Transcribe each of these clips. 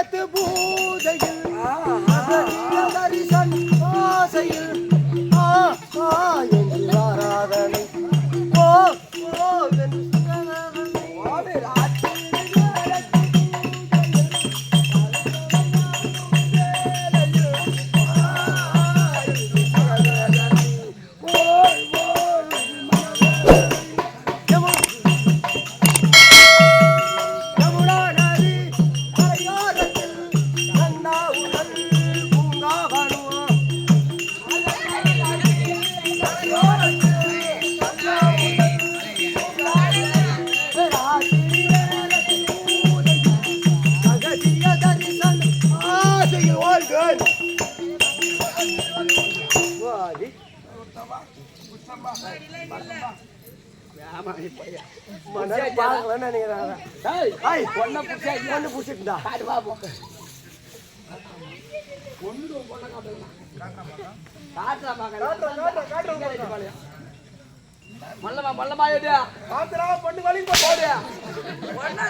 Sete மல்லமா மல்லமா ஏடியா பாத்துடா, பொண்ணு வழி போ, போடு. ஒண்ணா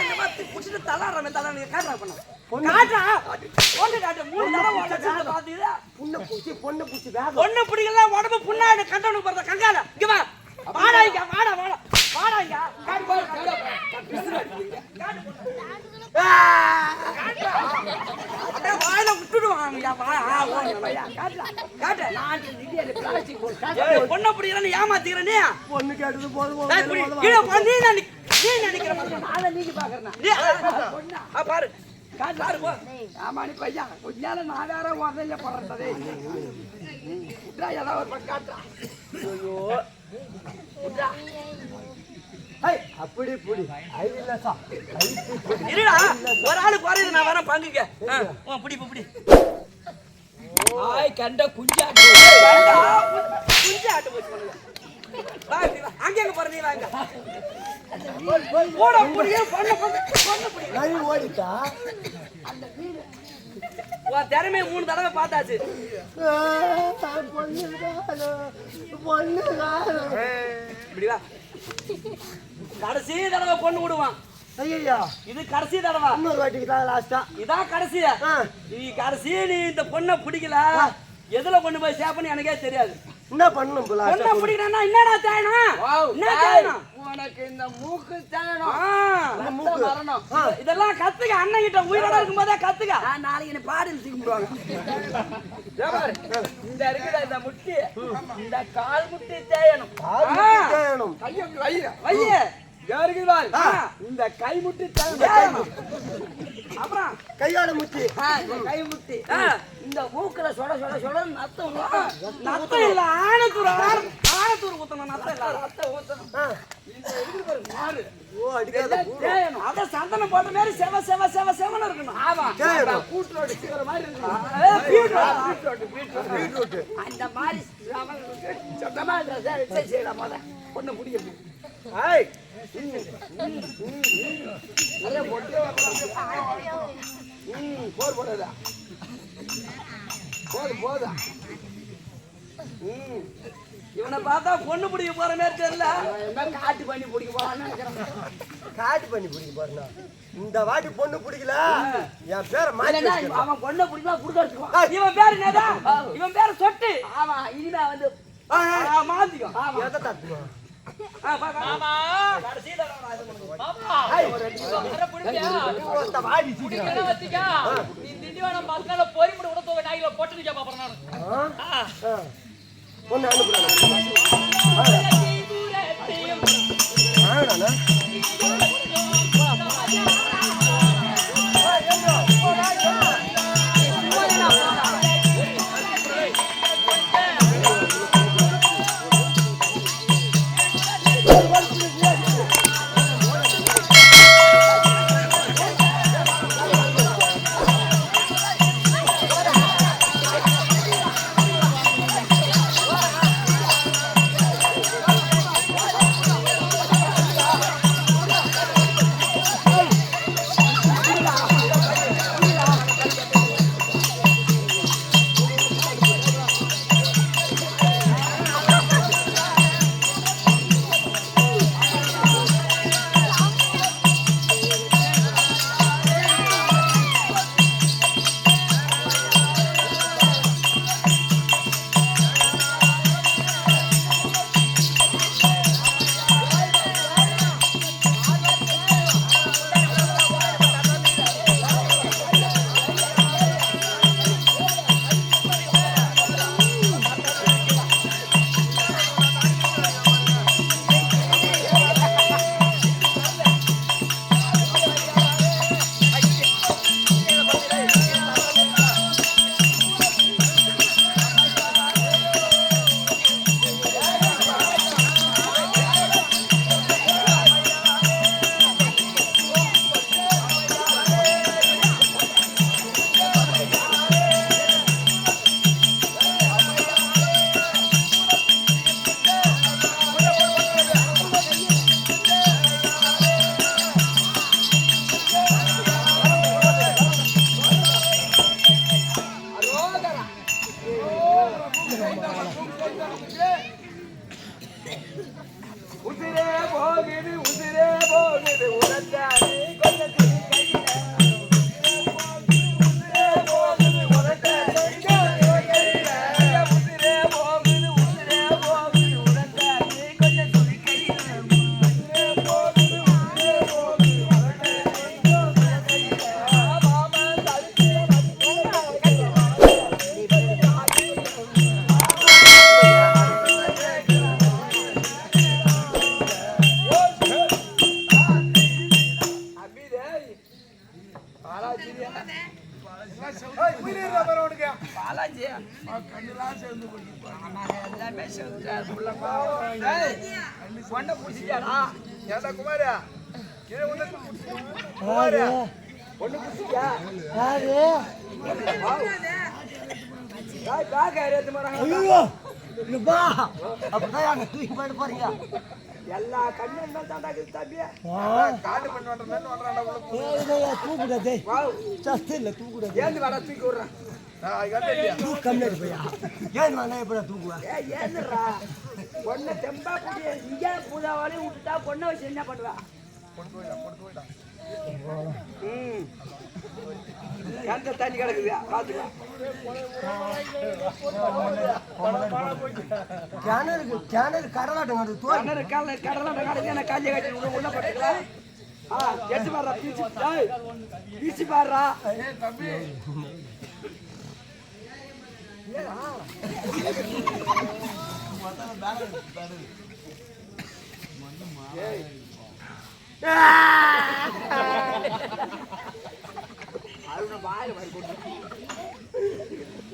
இந்த மாதிரி புடிச்சிட்டு தலாறமே தலாற காட்டுறா பண்ண பொண்ணை பிடிக்கல உடம்பு புண்ணாடு கண்டவனுக்கு பிறந்த கங்கால இங்க வா வாடா இங்க வாடா வாடா வாடா இங்க காட்டு பாரு அப்படியே வாயில விட்டுடுவாங்க வா ஆ, ஓடுங்கய்யா. காட்டுடா, காட்டு. ஏய், பொண்ணை பிடிக்கிறேன்னு ஏமாத்திக்கிற நீ பொண்ணு கேட்டது போதும் ஏய், புடி. போதும். கீழே போ, நீ நினை- நினைக்கிற மாதிரி நான் நீங்க பாக்குறேன் பாரு பாரு போ. ஆமா நீ பையா கொஞ்ச நேரம் நான் வேற உதவியில போறதே விட்றா ஏதாவது ஒரு பக்கம் காட்டுறா. ஐயோ. ஐய், அப்படி புடி. ஐவில்லசா ஐத்தி புடி இருடா. ஒரு ஆளு குறையுது நான் வரேன் பிடி பிடி. ஆய் கண்ட குஞ்சாட்டு. குஞ்சாட்டு போச்சு அங்க எங்க போற நீ வாங்க. போட முடியும் பண்ண பண்ண பண்ண முடியும் நரி ஓடிட்டா? உன் திறமையை மூணு தடவை பார்த்தாச்சு. ஆ, பொண்ணு காணோம், பொண்ணு காணோம். இப்படி வா. கடைசி தடவை பொண்ணு விடுவான். இது கடைசி தடவை. இன்னொரு வாட்டிக்கு தான் லாஸ்டா இதான் கடைசி ஆ. நீ கடைசி நீ இந்த பொண்ணை பிடிக்கல. எதுல கொண்டு போய் சேப்பன்னு எனக்கே தெரியாது. என்ன பண்ணணும் இப்ப பொண்ணை பிடிக்கணும்னா என்னடா தேயணும் என்ன தேயணும் உனக்கு இந்த மூக்கு இந்த மூக்கு? வரணும். இதெல்லாம் கத்துக்க அண்ணன் கிட்ட உயிரோட இருக்கும்போதே கத்துக்க நான் நாளைக்கு என்ன பாடியில் தூக்கிடுவாங்க இந்த இருக்கிற இந்த முட்டி? இந்த கால் முட்டி தேயணும். கால் ஆ. முட்டி தேயணும். கையை வையே யாருக்குதான் ஆ. இந்த கை முட்டி தேயணும். அப்புறம் கையோட இந்த கை முட்டி. இந்த மூக்குல சொட சொட சொட நத்தம் நத்தம் இல்ல ஆனத்தூர் ஆன- ஆனத்தூர் ஊத்தணும் நத்தம் இல்ல. ரத்தம் ஊத்தணும். மாறு ஓ அடிக்காத அத சந்தனம் போட்ட மாதிரி செவ செவ செவ செவன்னு இருக்கணும். ஆமா. சீக்கிரம் மாதிரி இருக்கணும். அந்த மாதிரி சொந்தமா செய்யலாம் போத பொண்ணு போர் போடாதா போதும் போதும் இவனை பார்த்தா பொண்ணு பிடிக்க போற மாதிரி தெரியல. காட்டு பண்ணி பிடிக்க போறான்னு காட்டு பண்ணி பிடிக்க போறேன்னா? இந்த வாட்டி பொண்ணு பிடிக்கல. என் பேரை மாத்தி. அவன் பொண்ணை பிடிச்சா கொடுக்க வச்சுக்குவான் இவன் பேரு என்னடா? இவன் பேரு சொட்டு. ஆமா இனிமே வந்து ஆ, ஆ, மாத்திக்கோ. ஆ, எதை தட்டுமா? ஆ, பா, பா. மாமா கடைசியில நான் இது பண்ணுவேன். மாமா வர புடிப்பியா ஒருத்த வாடி சீக்கிரம். என்ன வச்சிக்கா நீ திண்டிவனம் பஸ்ல போய் கூட உட தூக்க நாயில போட்டு பாப்பறேன் நான் ஆ? ஆ. வாவ். சஸ்து இல்ல தூக்குடா ஏந்து வாடா, தூக்கி விடுறேன். தூக்கு கம்மியா போயா ஏன் நான் எப்படா தூக்குவா? ஏய், ஏந்துடுறா. பொண்ணை தெம்பா புடி. இங்கே பூஜாவாலையும் விட்டுட்டா பொண்ணை வச்சு என்ன பண்ணுவா? ம். கிணத்துல தண்ணி கிடக்குது? பாத்துக்கலாம் கிணறுக்கு கிணறு கடலாட்டம் கண்டு தோல். கடலை கடலை கடலை கடலை நான் காஞ்சி கட்டி உள்ள உள்ள போட்டுக்கலாம் ஆ எட்டு பாடுறா பீச்சு பீச்சு பாடுறா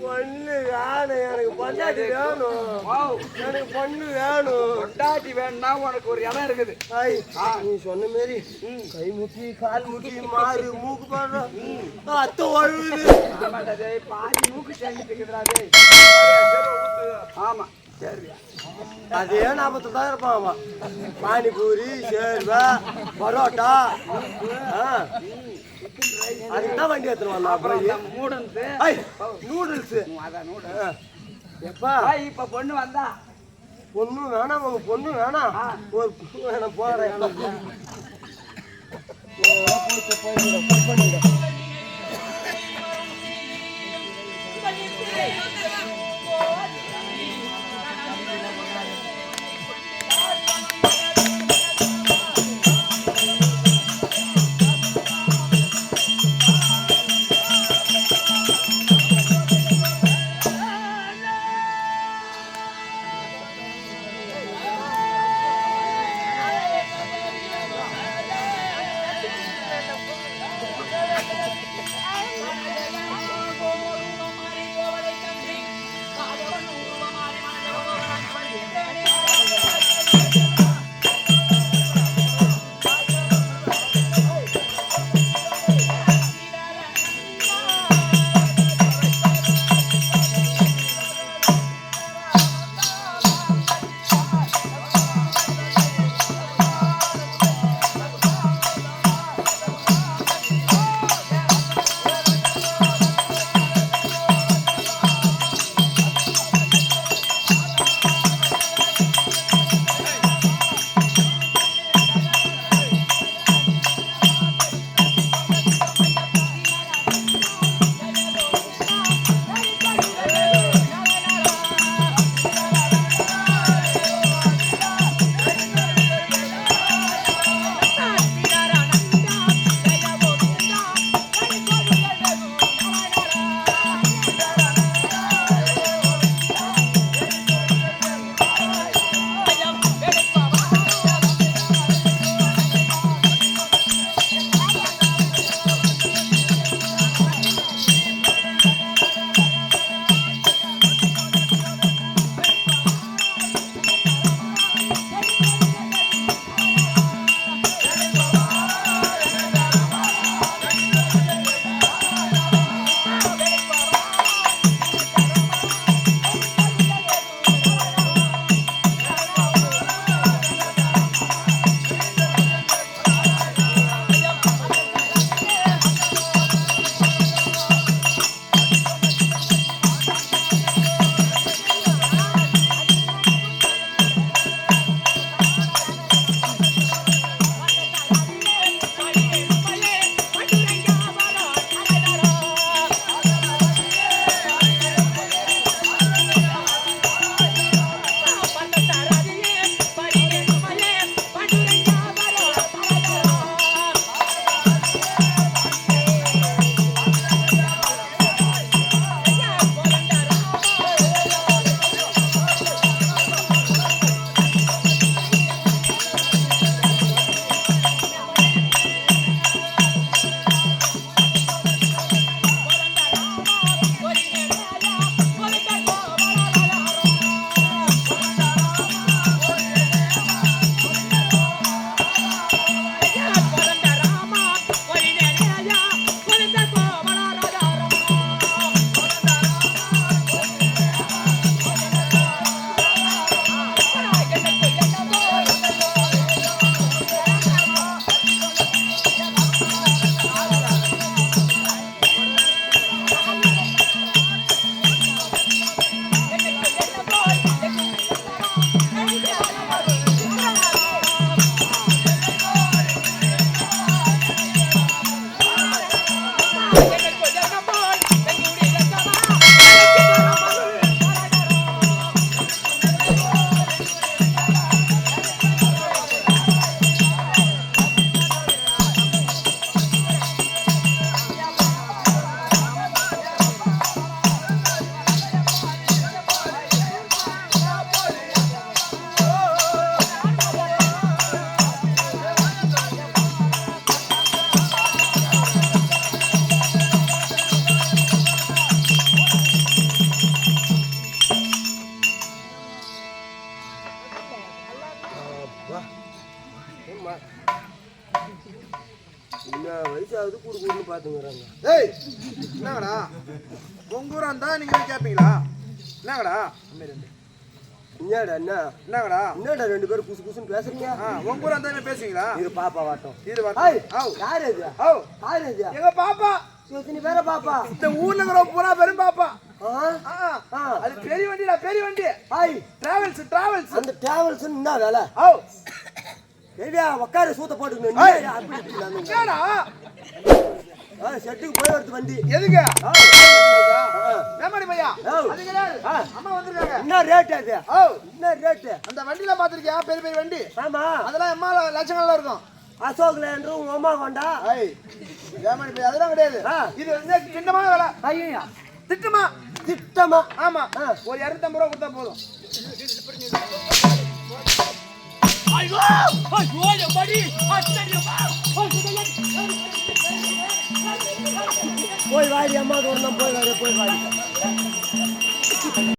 வேணும் எனக்கு பொண்டாட்டி வேணும். எனக்கு பொண்ணு வேணும். பொண்டாட்டி வேணும்னா உனக்கு ஒரு இடம் இருக்குது. நீ சொன்ன மாரி கை முட்டி கால் முட்டி மாறு மூக்கு பாடுற. அத்தை ஒழுகுது. பாதி மூக்கு சேர்ந்துட்டு. ஆமா. சரி அதே இருப்பான் அவன் பானிபூரி சேர்வா பரோட்டா. அதுக்கு தான் வண்டி எடுத்துட்டு வந்தான் அப்புறம் ஐ நூடுல்ஸ் அதான் நூடன் எப்பா? இப்ப பொண்ணு வந்தா. பொண்ணும் வேணாம் உங்க பொண்ணு வேணாம். ஒரு பொண்ணு வேணாம் போறேன். என்ன ஏய் என்னங்கடா? உங்க ஊரா இருந்தா நீங்க கேட்பீங்களா என்னங்கடா? என்னடா என்ன? என்னங்கடா? என்னடா ரெண்டு பேரும் குசு குசுன்னு பேசுறீங்க? உங்க ஊரா இருந்தா பேசுவீங்களா? இது பாப்பா வாட்டம். இது ஆவ் யார் இது? ஆவ் யார் இது? எங்க பாப்பா? எத்தனை பேரை பாப்பா? இந்த ஊர்ல இருக்கிற பூரா பெரும் பாப்பா. அது பெரிய வண்டிடா பெரிய வண்டி. ஆய் டிராவல்ஸ் டிராவல்ஸ் அந்த டிராவல்ஸ் என்ன வேலை. ஓ ஏவியா உட்கார சூத்த போட்டுக்கணும். செட்டுக்கு போய் வருது வண்டி. எதுக்கு? ஆ. மேமாடி பையா. அம்மா வந்திருக்காங்க. என்ன ரேட் அது? ஓ. என்ன ரேட்டு அந்த வண்டியில பாத்திருக்கியா? பெரிய பெரிய வண்டி. ஆமா. அதெல்லாம் எம்மா லட்சங்கள்ல இருக்கும். அசோக் லேண்டர் உங்க அம்மா கொண்டா? மேமாடி பையா அதெல்லாம் கிடையாது. ஆ. இது வந்து திட்டமான வேலை? ஐயா. திட்டமா? திட்டமா? ஆமா. ஆ. ஒரு இரநூத்தம்பது ரூபா கொடுத்தா போதும். ஐயோ! ஐயோ எம்மாடி? அச்சடியம்மா போய் வாடி அம்மா தோணும் போய் வாடி போய் வாடி